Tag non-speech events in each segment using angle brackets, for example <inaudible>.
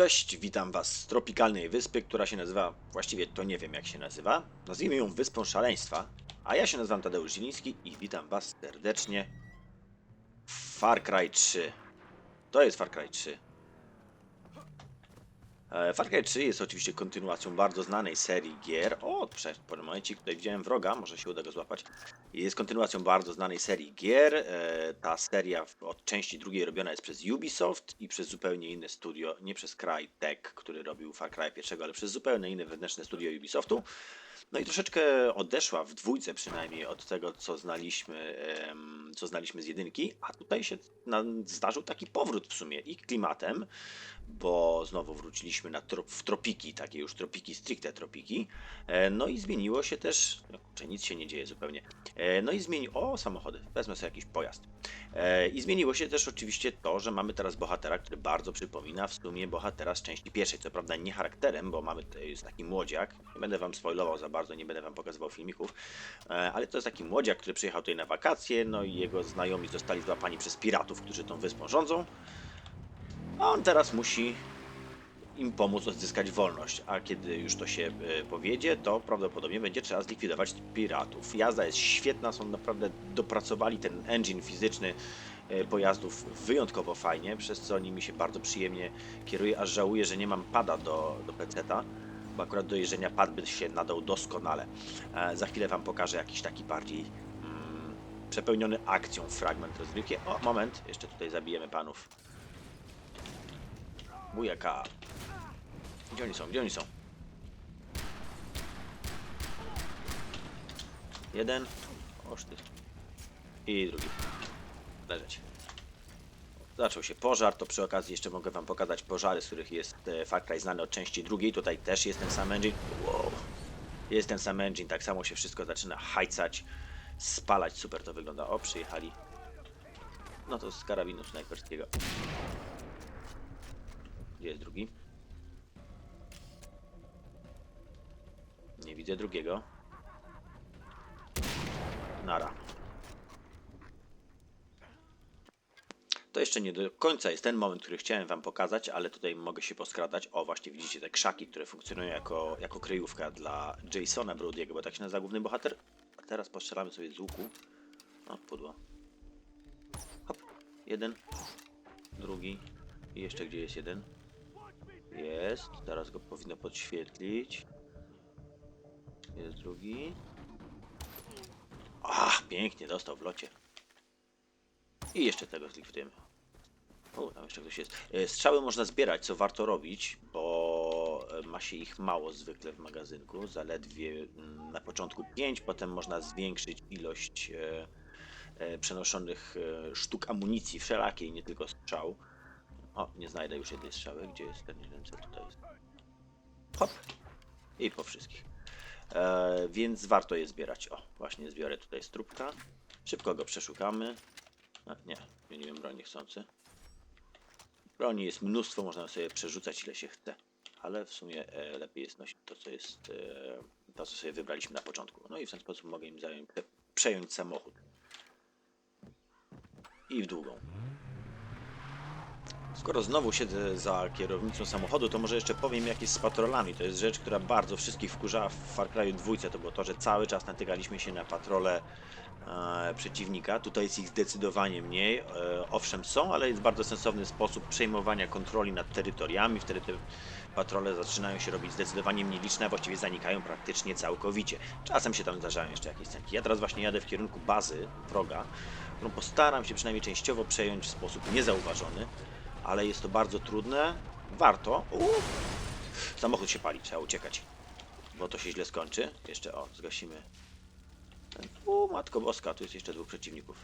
Cześć, witam Was z tropikalnej wyspy, która się nazywa, właściwie to nie wiem jak się nazywa. Nazwijmy ją Wyspą Szaleństwa. A ja się nazywam Tadeusz Zieliński i witam Was serdecznie w Far Cry 3. To jest Far Cry 3. E, Far Cry 3 jest oczywiście kontynuacją bardzo znanej serii gier. O, prze- po momencie tutaj widziałem wroga, może się uda go złapać. Jest kontynuacją bardzo znanej serii gier. E, Ta seria od części drugiej robiona jest przez Ubisoft i przez zupełnie inne studio, nie przez Crytek, który robił Far Cry pierwszego, ale przez zupełnie inne wewnętrzne studio Ubisoftu. No i troszeczkę odeszła w dwójce przynajmniej od tego, co znaliśmy, co znaliśmy z jedynki, a tutaj się zdarzył taki powrót w sumie i klimatem, bo znowu wróciliśmy na tro, w tropiki, takie już tropiki, stricte tropiki. E, No i zmieniło się też, no nic się nie dzieje zupełnie. E, No i zmieniło, o samochody, wezmę sobie jakiś pojazd. E, I zmieniło się też oczywiście to, że mamy teraz bohatera, który bardzo przypomina w sumie bohatera z części pierwszej. Co prawda nie charakterem, bo mamy tutaj jest taki młodziak. Nie będę wam spoilował za bardzo, nie będę wam pokazywał filmików, ale to jest taki młodziak, który przyjechał tutaj na wakacje, no i jego znajomi zostali złapani przez piratów, którzy tą wyspą rządzą. A on teraz musi im pomóc odzyskać wolność, a kiedy już to się e, powiedzie, to prawdopodobnie będzie trzeba zlikwidować piratów. Jazda jest świetna, są naprawdę dopracowali ten engine fizyczny e, pojazdów wyjątkowo fajnie, przez co nimi się bardzo przyjemnie kieruje, aż żałuję, że nie mam pada do, do PC-ta, bo akurat do jeżdżenia pad by się nadał doskonale. E, Za chwilę wam pokażę jakiś taki bardziej mm, przepełniony akcją fragment rozgrywki. O, moment, jeszcze tutaj zabijemy panów. Bujaka. Gdzie oni są? Gdzie oni są? Jeden. Oż ty. I drugi. Leżeć. Zaczął się pożar, to przy okazji jeszcze mogę wam pokazać pożary, z których jest e, Far Cry znany od części drugiej. Tutaj też jest ten sam engine. Wow. Jest ten sam engine, tak samo się wszystko zaczyna hajcać, spalać. Super to wygląda. O, przyjechali. No to z karabinu snajperskiego. Gdzie jest drugi? Nie widzę drugiego. Nara. To jeszcze nie do końca jest ten moment, który chciałem Wam pokazać, ale tutaj mogę się poskradać. O, właśnie widzicie te krzaki, które funkcjonują jako, jako kryjówka dla Jasona Brody'ego, bo tak się nazywa główny bohater. A teraz postrzelamy sobie z łuku. O, pudło. Hop. Jeden. Drugi. I jeszcze gdzie jest jeden? Jest. Teraz go powinno podświetlić. Jest drugi. Ach, pięknie dostał w locie. I jeszcze tego zlikwidujemy. O, tam jeszcze ktoś jest. E, Strzały można zbierać, co warto robić, bo e, ma się ich mało zwykle w magazynku. Zaledwie mm, na początku 5, potem można zwiększyć ilość e, przenoszonych sztuk amunicji wszelakiej, nie tylko strzał. O, nie znajdę już jednej strzały. Gdzie jest ten jeden cel? Tutaj jest. Hop. I po wszystkich. E, więc warto je zbierać. O, właśnie zbiorę tutaj strubka. Szybko go przeszukamy. A, nie, zmieniłem broń niechcący. Broni jest mnóstwo, można sobie przerzucać ile się chce. Ale w sumie e, lepiej jest nosić to, co jest e, to, co sobie wybraliśmy na początku. No i w ten sposób mogę im zająć, przejąć samochód. I w długą. Skoro znowu siedzę za kierownicą samochodu, to może jeszcze powiem jak jest z patrolami. To jest rzecz, która bardzo wszystkich wkurzała w Far Cry 2. To było to, że cały czas natykaliśmy się na patrole e, przeciwnika. Tutaj jest ich zdecydowanie mniej. E, owszem są, ale jest bardzo sensowny sposób przejmowania kontroli nad terytoriami. Wtedy te patrole zaczynają się robić zdecydowanie mniej liczne, a właściwie zanikają praktycznie całkowicie. Czasem się tam zdarzają jeszcze jakieś scenki. Ja teraz właśnie jadę w kierunku bazy wroga, którą postaram się przynajmniej częściowo przejąć w sposób niezauważony ale jest to bardzo trudne. Warto. Uuu. Samochód się pali, trzeba uciekać, bo to się źle skończy. Jeszcze o, zgasimy. U, matko boska, tu jest jeszcze dwóch przeciwników.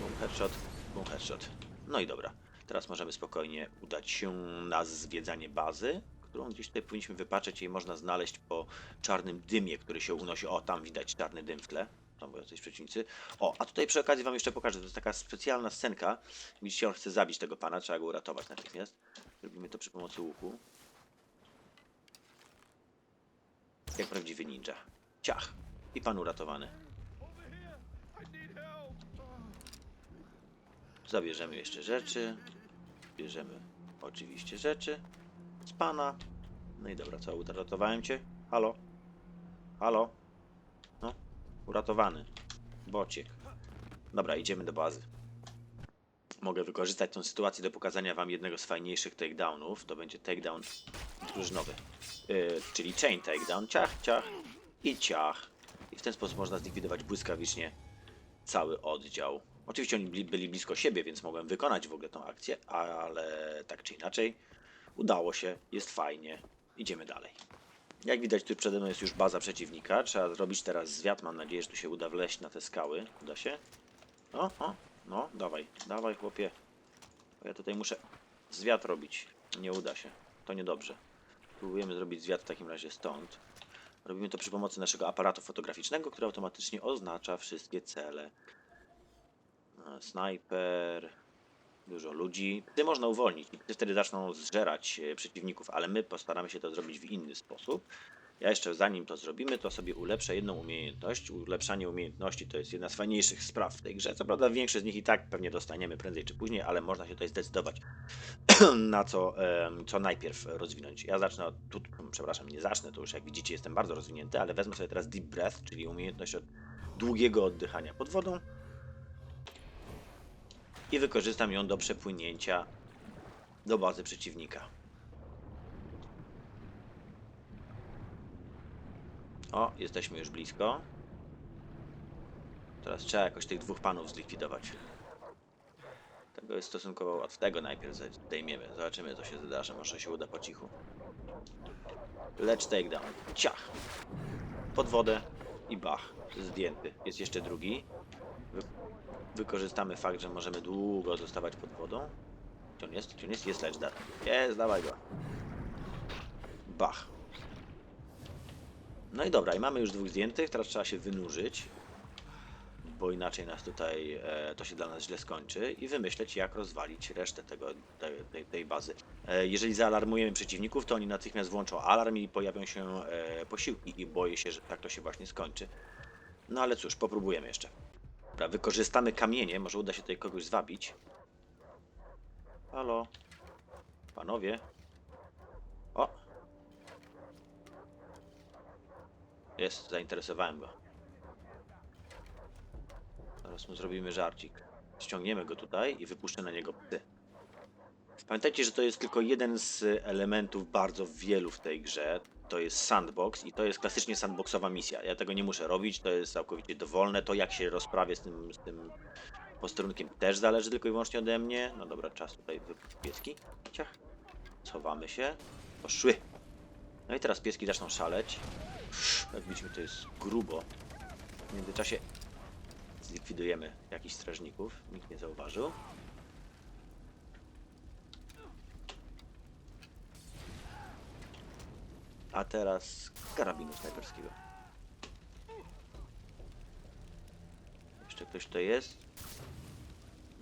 Boom headshot, boom headshot. No i dobra. Teraz możemy spokojnie udać się na zwiedzanie bazy, którą gdzieś tutaj powinniśmy wypatrzeć i można znaleźć po czarnym dymie, który się unosi. O, tam widać czarny dym w tle. Tam były jacyś przeciwnicy. O, a tutaj przy okazji wam jeszcze pokażę, to jest taka specjalna scenka. Widzicie, on chce zabić tego pana, trzeba go uratować natychmiast. Robimy to przy pomocy łuku. Jak prawdziwy ninja. Ciach. I pan uratowany. Zabierzemy jeszcze rzeczy. Bierzemy oczywiście rzeczy z pana. No i dobra, co, uratowałem cię? Halo? Halo? Uratowany. Bociek. Dobra, idziemy do bazy. Mogę wykorzystać tę sytuację do pokazania wam jednego z fajniejszych takedownów. To będzie takedown drużynowy. Yy, czyli chain takedown. Ciach, ciach i ciach. I w ten sposób można zlikwidować błyskawicznie cały oddział. Oczywiście oni byli blisko siebie, więc mogłem wykonać w ogóle tą akcję, ale tak czy inaczej udało się, jest fajnie. Idziemy dalej. Jak widać, tu przede mną jest już baza przeciwnika. Trzeba zrobić teraz zwiat. Mam nadzieję, że tu się uda wleźć na te skały. Uda się? O, o, no, dawaj, dawaj, chłopie. Ja tutaj muszę zwiat robić. Nie uda się. To niedobrze. Próbujemy zrobić zwiat w takim razie stąd. Robimy to przy pomocy naszego aparatu fotograficznego, który automatycznie oznacza wszystkie cele. E, Snajper, dużo ludzi. Ty można uwolnić i ty wtedy zaczną zżerać e, przeciwników, ale my postaramy się to zrobić w inny sposób. Ja jeszcze zanim to zrobimy, to sobie ulepszę jedną umiejętność. Ulepszanie umiejętności to jest jedna z fajniejszych spraw w tej grze. Co prawda większość z nich i tak pewnie dostaniemy prędzej czy później, ale można się tutaj zdecydować <clears throat> na co, co najpierw rozwinąć. Ja zacznę tu, przepraszam, nie zacznę, to już jak widzicie jestem bardzo rozwinięty, ale wezmę sobie teraz Deep Breath, czyli umiejętność od długiego oddychania pod wodą i wykorzystam ją do przepłynięcia do bazy przeciwnika. O, jesteśmy już blisko. Teraz trzeba jakoś tych dwóch panów zlikwidować. Tego jest stosunkowo łatwo. Tego najpierw zdejmiemy. Zobaczymy, co się wydarzy. Może się uda po cichu. Lecz takedown. Ciach. Pod wodę i bach. Zdjęty. Jest jeszcze drugi. Wy wykorzystamy fakt, że możemy długo zostawać pod wodą. Gdzie on jest? Gdzie on jest? Jest dar. Jest, dawaj go. Bach. No i dobra, i mamy już dwóch zdjętych, teraz trzeba się wynurzyć, bo inaczej nas tutaj, e, to się dla nas źle skończy i wymyśleć jak rozwalić resztę tego, tej, tej bazy. E, jeżeli zaalarmujemy przeciwników, to oni natychmiast włączą alarm i pojawią się e, posiłki i boję się, że tak to się właśnie skończy. No ale cóż, popróbujemy jeszcze. Dobra, wykorzystamy kamienie, może uda się tutaj kogoś zwabić. Halo? Panowie? O, Jest, zainteresowałem go. Teraz mu zrobimy żarcik. Ściągniemy go tutaj i wypuszczę na niego psy. Pamiętajcie, że to jest tylko jeden z elementów bardzo wielu w tej grze. To jest sandbox i to jest klasycznie sandboxowa misja. Ja tego nie muszę robić, to jest całkowicie dowolne. To jak się rozprawię z tym, z tym posterunkiem też zależy tylko i wyłącznie ode mnie. No dobra, czas tutaj pieski. Ciach. Schowamy się. Poszły. No i teraz pieski zaczną szaleć. Jak widzimy, to jest grubo. W międzyczasie zlikwidujemy jakichś strażników. Nikt nie zauważył. A teraz karabinu snajperskiego. Jeszcze ktoś to jest?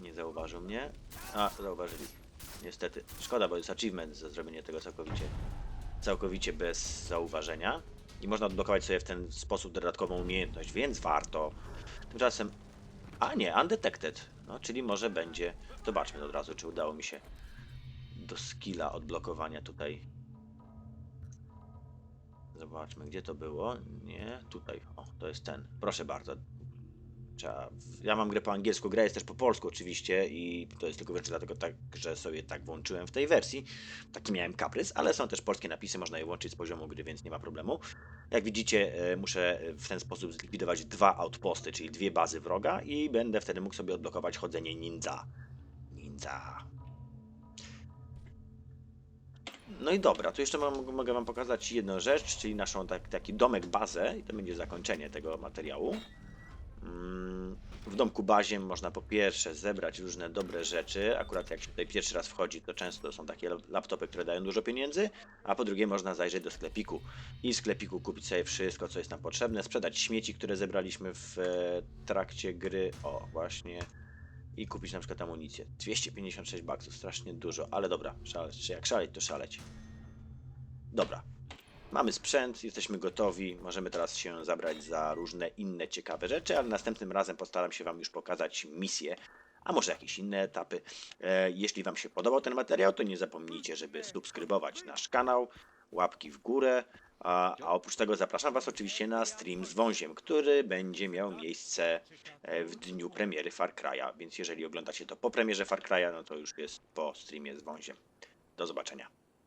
Nie zauważył mnie. A, zauważyli. Niestety. Szkoda, bo jest achievement za zrobienie tego całkowicie całkowicie bez zauważenia i można odblokować sobie w ten sposób dodatkową umiejętność, więc warto. Tymczasem, a nie, undetected, no czyli może będzie, zobaczmy od razu, czy udało mi się do skilla odblokowania tutaj. Zobaczmy, gdzie to było. Nie, tutaj, o, to jest ten. Proszę bardzo. Ja mam grę po angielsku, gra jest też po polsku oczywiście i to jest tylko wyłącznie dlatego, tak, że sobie tak włączyłem w tej wersji. Taki miałem kaprys, ale są też polskie napisy, można je łączyć z poziomu gry, więc nie ma problemu. Jak widzicie, e, muszę w ten sposób zlikwidować dwa outposty, czyli dwie bazy wroga i będę wtedy mógł sobie odblokować chodzenie ninja. Ninja. No i dobra, tu jeszcze mogę Wam pokazać jedną rzecz, czyli naszą tak, taki domek bazę i to będzie zakończenie tego materiału. Mm, W domku bazie można po pierwsze zebrać różne dobre rzeczy. Akurat jak się tutaj pierwszy raz wchodzi, to często są takie laptopy, które dają dużo pieniędzy. A po drugie, można zajrzeć do sklepiku i w sklepiku kupić sobie wszystko, co jest nam potrzebne, sprzedać śmieci, które zebraliśmy w e, trakcie gry. O, właśnie. I kupić na przykład amunicję. 256 baksów, strasznie dużo, ale dobra, szaleć, czy jak szaleć, to szaleć. Dobra, Mamy sprzęt, jesteśmy gotowi, możemy teraz się zabrać za różne inne ciekawe rzeczy, ale następnym razem postaram się Wam już pokazać misję, a może jakieś inne etapy. E, Jeśli Wam się podobał ten materiał, to nie zapomnijcie, żeby subskrybować nasz kanał, łapki w górę. A, a oprócz tego zapraszam Was oczywiście na stream z Wąziem, który będzie miał miejsce e, w dniu premiery Far Cry'a. Więc jeżeli oglądacie to po premierze Far Cry'a, no to już jest po streamie z Wąziem. Do zobaczenia.